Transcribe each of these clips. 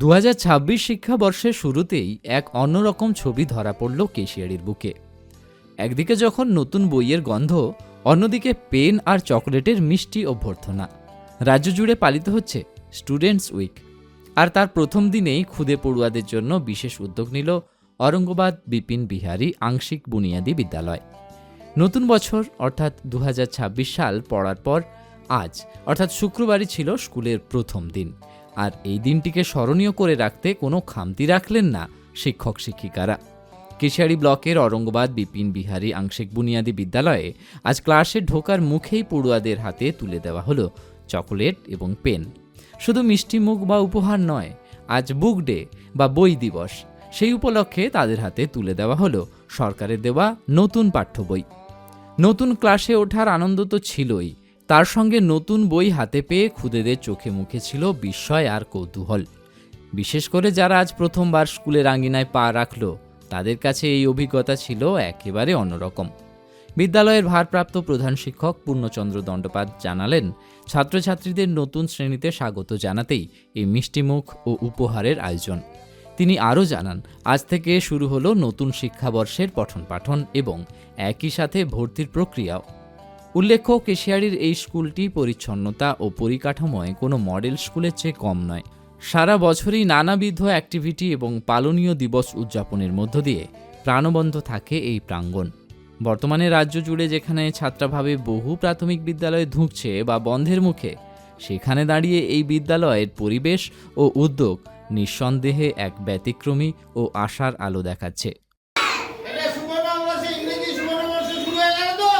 দু হাজার ছাব্বিশ শিক্ষাবর্ষের শুরুতেই এক অন্যরকম ছবি ধরা পড়ল কেশিয়ারির বুকে। একদিকে যখন নতুন বইয়ের গন্ধ, অন্যদিকে পেন আর চকলেটের মিষ্টি অভ্যর্থনা। রাজ্য জুড়ে পালিত হচ্ছে স্টুডেন্টস উইক। আর তার প্রথম দিনেই খুদে পড়ুয়াদের জন্য বিশেষ উদ্যোগ নিল অরঙ্গবাদ বিপিন বিহারী আংশিক বুনিয়াদী বিদ্যালয়। নতুন বছর, অর্থাৎ দু হাজার ছাব্বিশ সাল পড়ার পর আজ, অর্থাৎ শুক্রবারই ছিল স্কুলের প্রথম দিন। আর এই দিনটিকে স্মরণীয় করে রাখতে কোনো খামতি রাখলেন না শিক্ষক শিক্ষিকারা। কেশিয়ারি ব্লকের অরঙ্গবাদ বিপিন বিহারী, আংশিক বুনিয়াদী বিদ্যালয়ে আজ ক্লাসে ঢোকার মুখেই পড়ুয়াদের হাতে তুলে দেওয়া হলো চকোলেট এবং পেন। শুধু মিষ্টি মুখ বা উপহার নয়, আজ বুক ডে বা বই দিবস। সেই উপলক্ষে তাদের হাতে তুলে দেওয়া হলো সরকারের দেওয়া নতুন পাঠ্য বই। নতুন ক্লাসে ওঠার আনন্দ তো ছিলই তার সঙ্গে নতুন বই হাতে পেয়ে খুদেদের চোখে মুখে ছিল বিস্ময় আর কৌতূহল। বিশেষ করে যারা আজ প্রথমবার স্কুলের আঙ্গিনায় পা রাখল, তাদের কাছে এই অভিজ্ঞতা ছিল একেবারে অন্যরকম। বিদ্যালয়ের ভারপ্রাপ্ত প্রধান শিক্ষক পূর্ণচন্দ্র দণ্ডপাত জানালেন, ছাত্রছাত্রীদের নতুন শ্রেণীতে স্বাগত জানাতেই এই মিষ্টিমুখ ও উপহারের আয়োজন। তিনি আরও জানান, আজ থেকে শুরু হলো নতুন শিক্ষাবর্ষের পঠন পাঠন এবং একই সাথে ভর্তির প্রক্রিয়াও। উল্লেখ্য, কেশিয়ারির এই স্কুলটি পরিচ্ছন্নতা ও পরিকাঠামোয় কোনো মডেল স্কুলের চেয়ে কম নয়। সারা বছরই নানাবিধ অ্যাক্টিভিটি এবং পালনীয় দিবস উদযাপনের মধ্য দিয়ে প্রাণবন্ত থাকে এই প্রাঙ্গণ। বর্তমানে রাজ্য জুড়ে যেখানে ছাত্রাভাবে বহু প্রাথমিক বিদ্যালয়ে ধুঁকছে বা বন্ধের মুখে, সেখানে দাঁড়িয়ে এই বিদ্যালয়ের পরিবেশ ও উদ্যোগ নিঃসন্দেহে এক ব্যতিক্রমী ও আশার আলো দেখাচ্ছে এটা সুবর্ণবর্ষে ইংরেজি সুবর্ণবর্ষ শুরু হয়ে গেল তো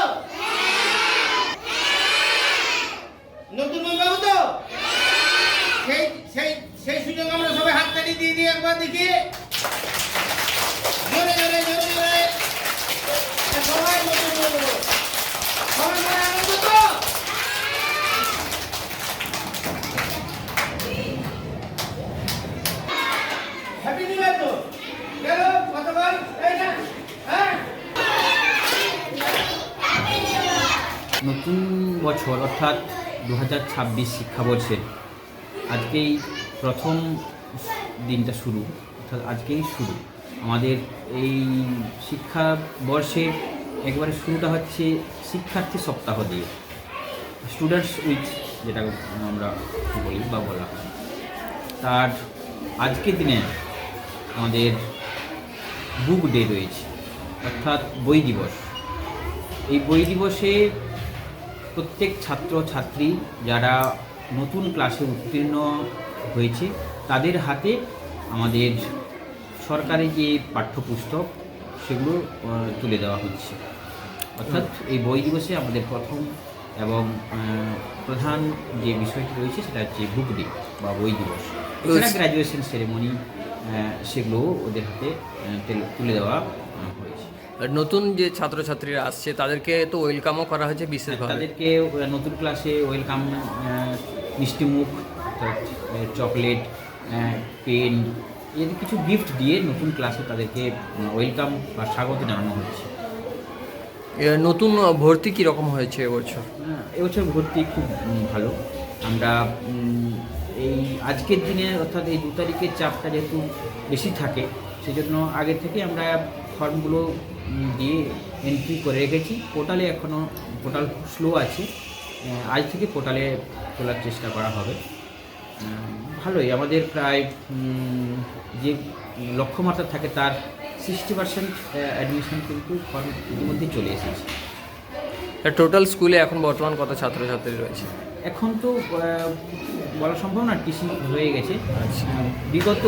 নতুন বই পাবো তো সেই সেই সেই সুযোগ আমরা সবাই হাততালি দিয়ে দিই একবার দেখি জোরে জোরে জোরে। জোরে সবাই বই পাবো সবাই মনে আনন্দ তো। হ্যাঁ। নতুন বছর, অর্থাৎ দু হাজার ছাব্বিশ শিক্ষাবর্ষের আজকেই প্রথম দিনটা শুরু, অর্থাৎ আজকেই শুরু। আমাদের এই শিক্ষাবর্ষের একবারে শুরুটা হচ্ছে শিক্ষার্থী সপ্তাহ দিয়ে। স্টুডেন্টস উইক যেটা আমরা বলি বা বলা হয়। তার আজকের দিনে আমাদের বুক ডে রয়েছে, অর্থাৎ বই দিবস। এই বই দিবসে প্রত্যেক ছাত্র ছাত্রী যারা নতুন ক্লাসে উত্তীর্ণ হয়েছে। তাদের হাতে আমাদের সরকারি যে পাঠ্যপুস্তক সেগুলো তুলে দেওয়া হচ্ছে। অর্থাৎ এই বই দিবসে আমাদের প্রথম এবং প্রধান যে বিষয়টি রয়েছে সেটা হচ্ছে বুক ডে বা বই দিবস। এছাড়া গ্র্যাজুয়েশন সেরেমনি সেগুলো ওদের হাতে তুলে দেওয়া হয়েছে। নতুন যে ছাত্রছাত্রীরা আসছে তাদেরকে তো ওয়েলকামও করা হয়েছে বিশেষভাবে। তাদেরকে নতুন ক্লাসে ওয়েলকাম মিষ্টিমুখ চকলেট পেন এর কিছু গিফট দিয়ে নতুন ক্লাসে তাদেরকে ওয়েলকাম বা স্বাগত জানানো হচ্ছে। নতুন ভর্তি কীরকম হয়েছে এবছর? হ্যাঁ, এবছর ভর্তি খুব ভালো। আমরা এই আজকের দিনে অর্থাৎ এই দু তারিখের চাপটা যেহেতু বেশি থাকে সেজন্য আগে থেকে আমরা ফর্মগুলো দিয়ে এন্ট্রি করে রেখেছি। পোর্টালে এখনও পোর্টাল স্লো আছে। আজ থেকে পোর্টালে তোলার চেষ্টা করা হবে। ভালোই আমাদের প্রায় যে লক্ষ্যমাত্রা থাকে তার সিক্সটি পার্সেন্ট অ্যাডমিশন কিন্তু ফর্ম ইতিমধ্যেই চলে এসেছে। টোটাল স্কুলে এখন বর্তমান কত ছাত্রছাত্রী রয়েছে? এখন তো বলা সম্ভব না টিসি হয়ে গেছে। বিগত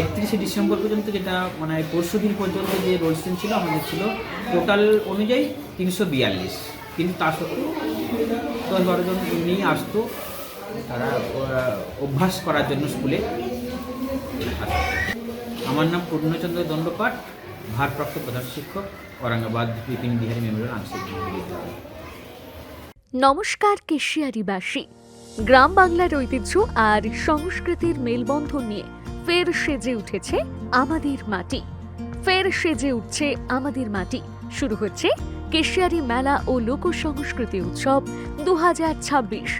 একত্রিশে ডিসেম্বর পর্যন্ত যেটা মানে পরশু দিন পর্যন্ত যে রোলসেন ছিল আমাদের ছিল টোটাল অনুযায়ী তিনশো বিয়াল্লিশ। কিন্তু তা সত্ত্বেও দশ বারো জন নিয়ে আসতো। তারা অভ্যাস করার জন্য স্কুলে। আমার নাম পূর্ণচন্দ্র দণ্ডপাঠ, ভারপ্রাপ্ত প্রধান শিক্ষক, ঔরঙ্গাবাদ, বিপিন বিহারী মেমোরিয়াল আংশিক নমস্কার কেশিয়ারিবাসী গ্রাম বাংলার ঐতিহ্য আর সংস্কৃতির মেলবন্ধন নিয়ে ফের সেজে উঠেছে আমাদের মাটি। ফের সেজে উঠছে আমাদের মাটি। শুরু হচ্ছে কেশিয়ারি মেলা ও লোক সংস্কৃতি উৎসব দু হাজার ছাব্বিশ।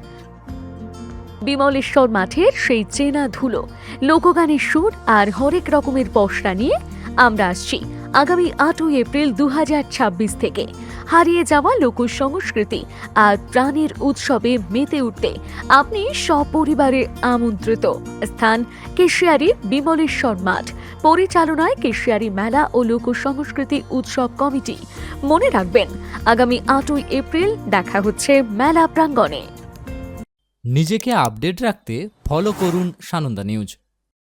বিমলেশ্বর মাঠের সেই চেনা ধুলো। লোকগানের সুর আর হরেক রকমের পশরা নিয়ে আমরা আসছি আগামী আটই এপ্রিল দু হাজার ছাব্বিশ থেকে। হারিয়ে যাওয়া লোক সংস্কৃতি আর প্রাণের উৎসবে মেতে উঠতে আপনি সপরিবারে আমন্ত্রিত। স্থান কেশিয়ারি বিমলেশ্বর মাঠ। পরিচালনায় কেশিয়ারি মেলা ও লোক সংস্কৃতি উৎসব কমিটি। মনে রাখবেন, আগামী আটই এপ্রিল দেখা হচ্ছে মেলা প্রাঙ্গণে। নিজেকে আপডেট রাখতে ফলো করুন সানন্দা নিউজ